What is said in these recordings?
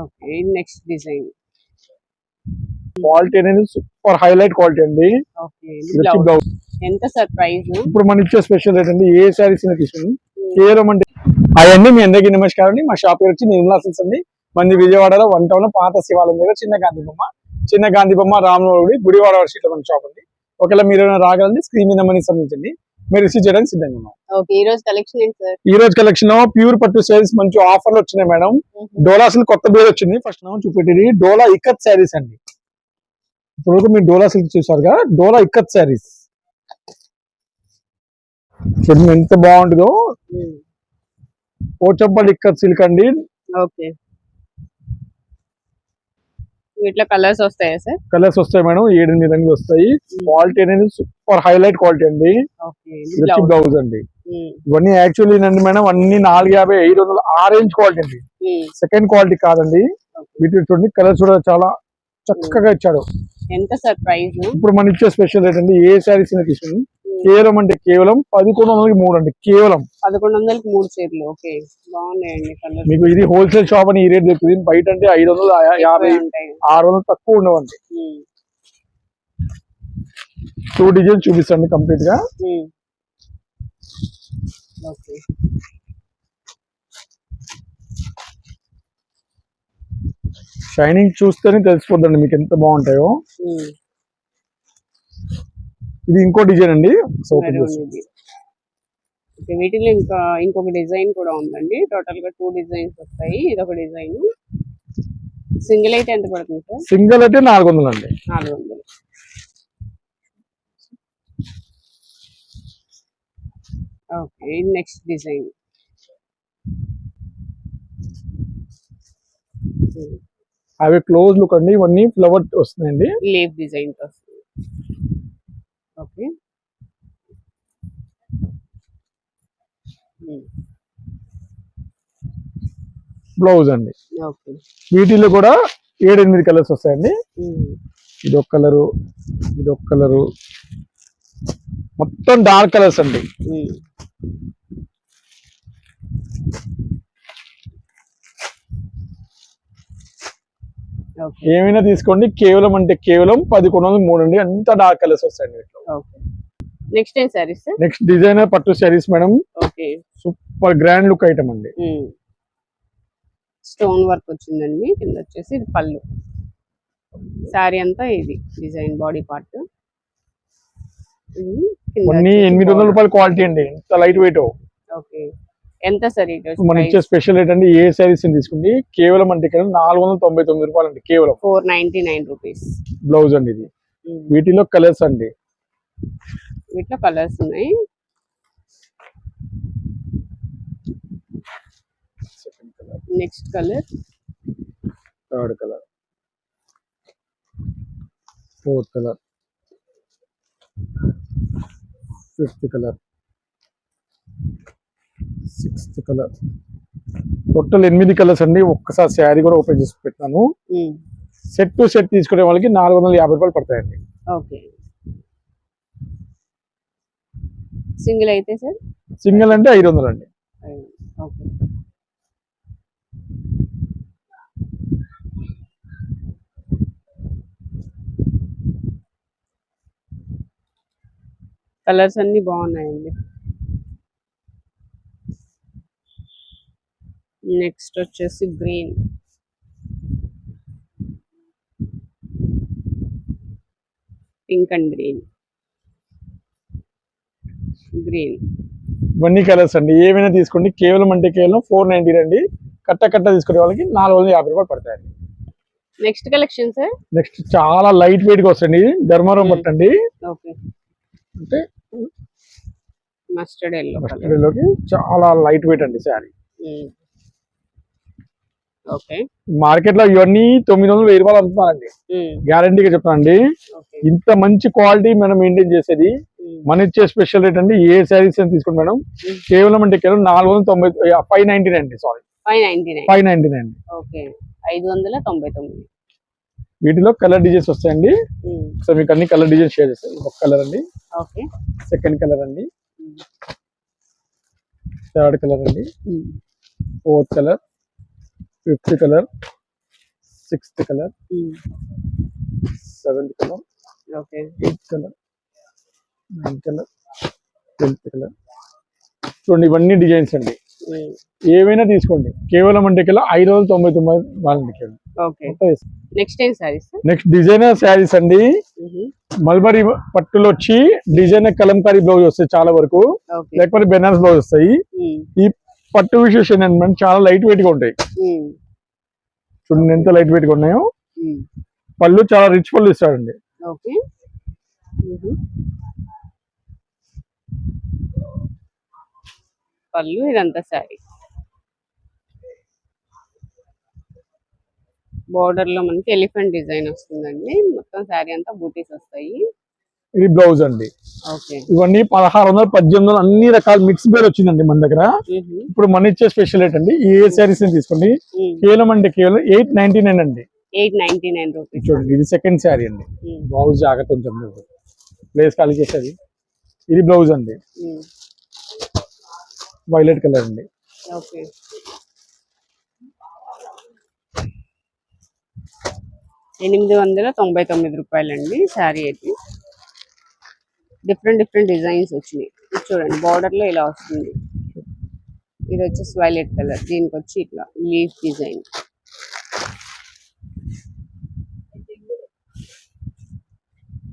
Okay next design quality అనేది super highlight quality అండి. Blouse ఎంత సార్ ప్రైస్ ఇప్పుడు మనం ఇచ్చే స్పెషల్ రేట్ అండి ఏ శారీస్ తీసుకుని కేవలం అంటే అవన్నీ మీ అందరికీ నమస్కారం అండి. మా షాప్ పేరు వచ్చి నిర్మలా సిల్స్ అండి. మంది విజయవాడలో వన్ టౌన్ పాత శివాలయం దగ్గర చిన్న గాంధీ బొమ్మ. చిన్న గాంధీ బొమ్మ రామనోడి గుడివాడ వర్షిట్లో మన షాప్ అండి. ఒకవేళ మీరు ఏమైనా రాగలండి స్క్రీన్ మీద మనీ సంబంధించండి మీరు రిసీవ్ చేయడానికి సిద్ధంగా ఉన్నాం. ఓకే ఈ రోజు కలెక్షన్ ఏంటి సార్ ఈ రోజు కలెక్షన్ ప్యూర్ పట్టు శారీస్ మంచి ఆఫర్లు వచ్చినాయి మేడం. డోలా సిల్క్ కొత్త బేర్ వచ్చింది. ఫస్ట్ మనం చూపెట్టేది. డోలా ఇక్కత్ శారీస్ అండి. ఇప్పుడు మీరు డోలా సిల్క్ చూసారుగా డోలా ఇక్కత్ శారీస్ చూడండి ఎంత బాగుంటుందో. పోచంపల్లి ఇక్కత్ సిల్క్ అండి. ఓకే వీటిలో కలర్స్ వస్తాయా సార్ కలర్స్ వస్తాయి మేడం ఏడెనిమిది రంగులు వస్తాయి. క్వాలిటీ అనేది సూపర్ హైలైట్ క్వాలిటీ అండి. బ్లౌజ్ అండి. ఇవన్నీ యాక్చువల్లీ అండి మేడం అన్ని నాలుగు యాభై ఐదు వందల ఆరెంజ్ క్వాలిటీ అండి. సెకండ్ క్వాలిటీ కాదండి. వీటి చూడండి కలర్స్ కూడా చాలా చక్కగా ఇచ్చాడు ఎంత సార్ ప్రైస్ ఇప్పుడు మనం ఇచ్చే స్పెషల్ రేట్ అండి ఏ శారీస్ తీసుకుని కేవలం అంటే కేవలం పదకొండు వందలకి మూడు అండి కేవలం. పదకొండు వందలకి మూడు చీరలు ఓకే. బాగున్నాయండి కలర్ మీకు ఇది హోల్సేల్ షాప్ అని ఈ రేట్ దొరుకుతుంది. బయట అంటే ఐదు వందలు యాభై ఆరు వందలు తక్కువ ఉండవండి. టూ డిజైన్స్ చూపిస్తాండి కంప్లీట్గా. ఓకే. షైనింగ్ చూస్తేనే తెలిసిపోద్దండి మీకు ఎంత బాగుంటాయో. ఇది ఇంకో డిజైన్ అండి. సో. ఓకే వీటిలో ఇంకా ఇంకొక డిజైన్ కూడా ఉందండి. టోటల్గా టూ డిజైన్స్ వస్తాయి. ఇది ఒక డిజైన్. సింగిల్ అయితే ఎంత పడుతుంది సార్? సింగిల్ అయితే నాలుగు వందలు అండి నాలుగు వందలు ఓకే నెక్స్ట్ డిజైన్ అవి క్లోజ్ లుక్ అండి. ఇవన్నీ ఫ్లవర్ వస్తున్నాయండి. లీఫ్ డిజైన్ వస్తుంది. ఓకే. బ్లౌజ్ అండి. ఓకే. వీటిలో కూడా ఏడు ఎనిమిది కలర్స్ వస్తాయండి. ఇది ఒక కలరు ఇది ఒక కలరు. మొత్తం డార్క్ కలర్స్ అండి. ఏమైనా తీసుకోండి. కేవలం అంటే కేవలం పదకొండు వందలు మూడు అండి అంత డార్క్ కలర్స్ వస్తాయండి నెక్స్ట్ ఏం సారీస్ సార్ నెక్స్ట్ డిజైనర్ పట్టు saris madam. Okay. Super grand look item అండి. స్టోన్ వర్క్ వచ్చిందండి. కింద వచ్చేసి ఇది పళ్ళు. శారీ అంతా ఇది డిజైన్ బాడీ పార్ట్ కొన్ని ఎనిమిది వందల రూపాయల క్వాలిటీ అండి. ఎంత లైట్ వెయిట్ ఓకే. ఎంత సార్ మనం ఇచ్చే స్పెషల్ రేట్ అండి ఏ శారీస్ తీసుకుంది? కేవలం అంటే ఇక్కడ నాలుగు వందల తొంభై తొమ్మిది రూపాయలు అండి కేవలం. Four ninety nine rupees. Blouse అండి ఇది. వీటిలో కలర్స్ అండి. వీటిలో కలర్స్ ఉన్నాయి. Next colour third colour fourth colour fifth colour sixth colour. Total ఎనిమిది కలర్స్ అండి. ఒక్కసారి శారీ కూడా ఓపెన్ చేసి పెట్టాను సెట్ టు సెట్ తీసుకునే వాళ్ళకి నాలుగు వందల యాభై రూపాయలు పడతాయండి. ఓకే. సింగిల్ అయితే సార్? సింగిల్ అంటే ఐదు వందలు అండి. ఓకే. కలర్స్ అన్ని బాగున్నాయండి. నెక్స్ట్ వచ్చేసి green. Pink and green. Green. ఇవన్నీ కలర్స్ అండి. ఏమైనా తీసుకోండి. కేవలం అంటే కేవలం ఫోర్ నైన్టీ అండి కట్ట కట్ట తీసుకునే వాళ్ళకి నాలుగు వందల యాభై రూపాయలు పడతాయండి. Next collection sir? నెక్స్ట్ చాలా లైట్ వెయిట్గా వస్తుంది ధర్మవరం Hmm. పట్టండి ఓకే. అంటే మస్టర్డ్ ఎల్లో కలర్. మస్టర్డ్లోకి చాలా లైట్ వెయిట్ అండి శారీ. ఓకే మార్కెట్లో ఇవన్నీ తొమ్మిది వందలు వెయ్యి రూపాయలు అమ్ముతున్నారండి. గ్యారంటీగా చెప్తానండి. ఇంత మంచి క్వాలిటీ మనం మెయింటైన్ చేసేది మన ఇచ్చే స్పెషల్ రేట్ అండి ఏ శారీస్ అని తీసుకోండి మేడం. కేవలం అంటే కేవలం నాలుగు వందల తొంభై ఫైవ్ నైన్టీ నైన్ అండి సారీ. Five ninety nine. ఐదు వందల తొంభై తొమ్మిది. వీటిలో కలర్ డిజైన్స్ వస్తాయండి. సో మీకు అన్ని కలర్ డిజైన్స్ షేర్ చేస్తాను. ఒక కలర్ అండి. సెకండ్ కలర్ అండి. థర్డ్ కలర్ అండి. Fourth colour. Fifth colour sixth colour seventh colour eighth colour ninth colour tenth colour. చూడండి ఇవన్నీ డిజైన్స్ అండి. ఏవైనా తీసుకోండి. కేవలం అంటే కల్లా ఐదు వందల తొంభై తొమ్మిది వాళ్ళకి నెక్స్ట్ డిజైనర్ శారీస్ అండి. మల్బరీ పట్టులో వచ్చి డిజైనర్ కలంకారీ బ్లౌజ్ వస్తాయి చాలా వరకు. లేకపోతే బెనారస్ బ్లౌజ్ వస్తాయి. ఈ పట్టు విశేషం ఏంటంటే చాలా లైట్ వెయిట్గా ఉంటాయి. చూడండి ఎంత లైట్ వెయిట్గా ఉన్నాయో. పళ్ళు చాలా రిచ్ పళ్ళు ఇస్తాడండి ఓకే. పళ్ళు ఇదంతా శారీ. బోర్డర్లో మనకి ఎలిఫెంట్ డిజైన్ వస్తుందండి. మొత్తం శారీ అంతా బూటీస్ వస్తాయి. ఇది బ్లౌజ్ అండి. ఇవన్నీ పదహారు వందలు పద్దెనిమిది వందలు అన్ని రకాల మిక్స్ బేర్ వచ్చిందండి మన దగ్గర. ఇప్పుడు మన ఇచ్చే స్పెషల్ ఏంటండి? ఈ ఏ శారీస్ తీసుకోండి. కేవలం అంటే కేవలం ఎయిట్ నైన్టీ నైన్ అండి. చూడండి ఇది సెకండ్ శారీ అండి. బ్లౌజ్ జాగ్రత్త ఉంటుంది ప్లేస్ ఖాళీ చేసేది. ఇది బ్లౌజ్ అండి. వైలెట్ కలర్ అండి. ఓకే. ఎనిమిది వందల తొంభై తొమ్మిది రూపాయలండి శారీ అయితే. డిఫరెంట్ డిఫరెంట్ డిజైన్స్ వచ్చినాయి. చూడండి border లో ఇలా వస్తుంది. ఇది వచ్చేసి వైలెట్ కలర్ దీనికి వచ్చి ఇట్లా లీఫ్ డిజైన్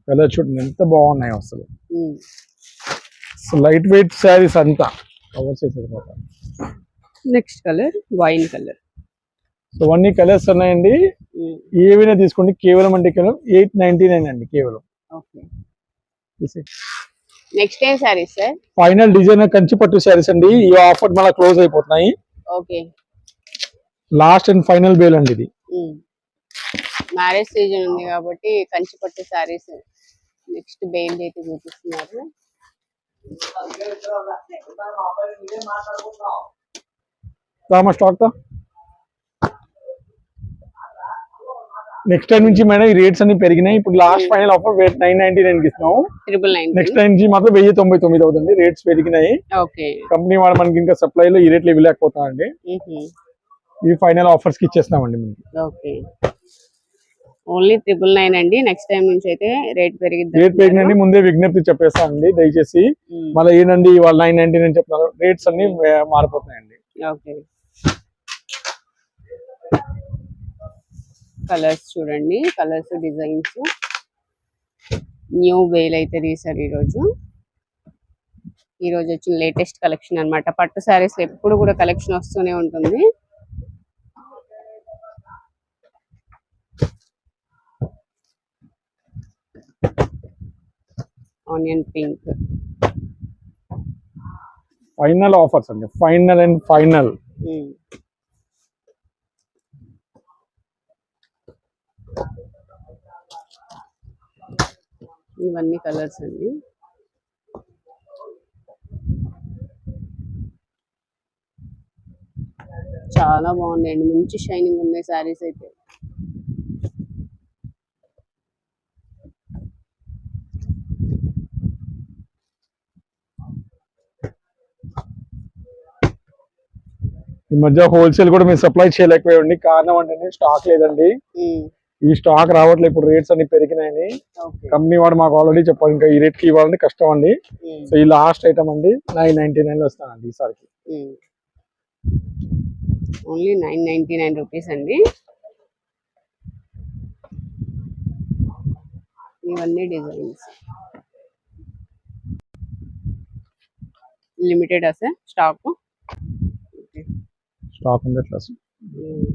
కలర్ చూడండి ఎంత బాగున్నాయి అసలు. లైట్ వెయిట్ శారీస్ అంతా కవర్ చేసేది next colour wine colour so అన్ని కలర్స్ ఉన్నాయండి. ఏవైనా తీసుకోండి కేవలం అంటే కేవలం ఎయిట్ నైన్టీ నైన్ అండి కేవలం. ఓకే నెక్స్ట్ ఏం saris sir final designer Kanchi పట్టు శారీస్ అండి. ఈ ఆఫర్ మళ్ళీ క్లోజ్ అయిపోతున్నాయి. Okay. Last and final bale అండి ఇది. మ్యారేజ్ సీజన్ ఉంది కాబట్టి కంచి పట్టు శారీస్ నెక్స్ట్ బెయిల్ డేట్ చూపిస్తున్నారు. రామా స్టాక్ నెక్స్ట్ టైం నుంచి మేడం ఈ రేట్స్ అన్ని పెరిగినాయి. ఇప్పుడు last final offer nine ninety నైన్కి ఇస్తున్నాం. ట్రిపుల్ నైన్ నెక్స్ట్ టైం నుంచి మాత్రం వెయ్యి తొంభై తొమ్మిది అవుతుంది. రేట్స్ పెరిగినాయి. ఓకే. కంపెనీ వాడు మనకి ఇంకా సప్లై లో ఈ రేట్లు ఇవ్వలేకపోతున్నామండి ఈ ఫైనల్ ఆఫర్స్కి ఇచ్చేస్తున్నామండి మనకి. ఓకే. ఓన్లీ ట్రిపుల్ నైన్ అండి. నెక్స్ట్ టైం నుంచి అయితే రేట్ పెరిగిద్ది రేట్ పెరిగినండి ముందే విజ్ఞప్తి చెప్పేస్తానండి. దయచేసి మళ్ళీ ఏంటండి ఇవాళ నైన్ నైన్టీ నైన్ చెప్తున్నారు. రేట్స్ అన్ని మారిపోతున్నాయండి. ఓకే. కలర్స్ చూడండి కలర్స్ డిజైన్స్. న్యూ వేల్ అయితే తీసారు ఈరోజు. ఈరోజు వచ్చిన లేటెస్ట్ కలెక్షన్ అన్నమాట. పట్టు శారీస్ ఎప్పుడు కూడా కలెక్షన్ వస్తూనే ఉంటుంది. Onion pink. ఫైనల్ ఆఫర్స్ అండి. Final and final. ఇవన్నీ కలర్స్ అండి. చాలా బాగున్నాయండి. మంచి షైనింగ్ ఉన్నాయి శారీస్ అయితే. ఈ మధ్య హోల్సేల్ కూడా మేము సప్లై చేయలేకపోయామండి కారణం అంటే స్టాక్ లేదండి. ఈ స్టాక్ రావట్లేదు ఇప్పుడు రేట్స్ అన్ని పెరిగినాయని. కంపెనీ వాడు మాకు ఆల్రెడీ చెప్పాలి ఇంకా ఈ రేట్కి ఇవ్వాలంటే కష్టం అండి. సో ఈ లాస్ట్ ఐటమ్ అండి నైన్ నైన్టీ నైన్ వస్తానండి ఈసారికి. Only nine ninety nine rupees అండి. ఇవన్నీ డిజైన్స్ లిమిటెడ్ అసలు స్టాక్ స్టాక్ ఉంది అట్లా ఉమ్.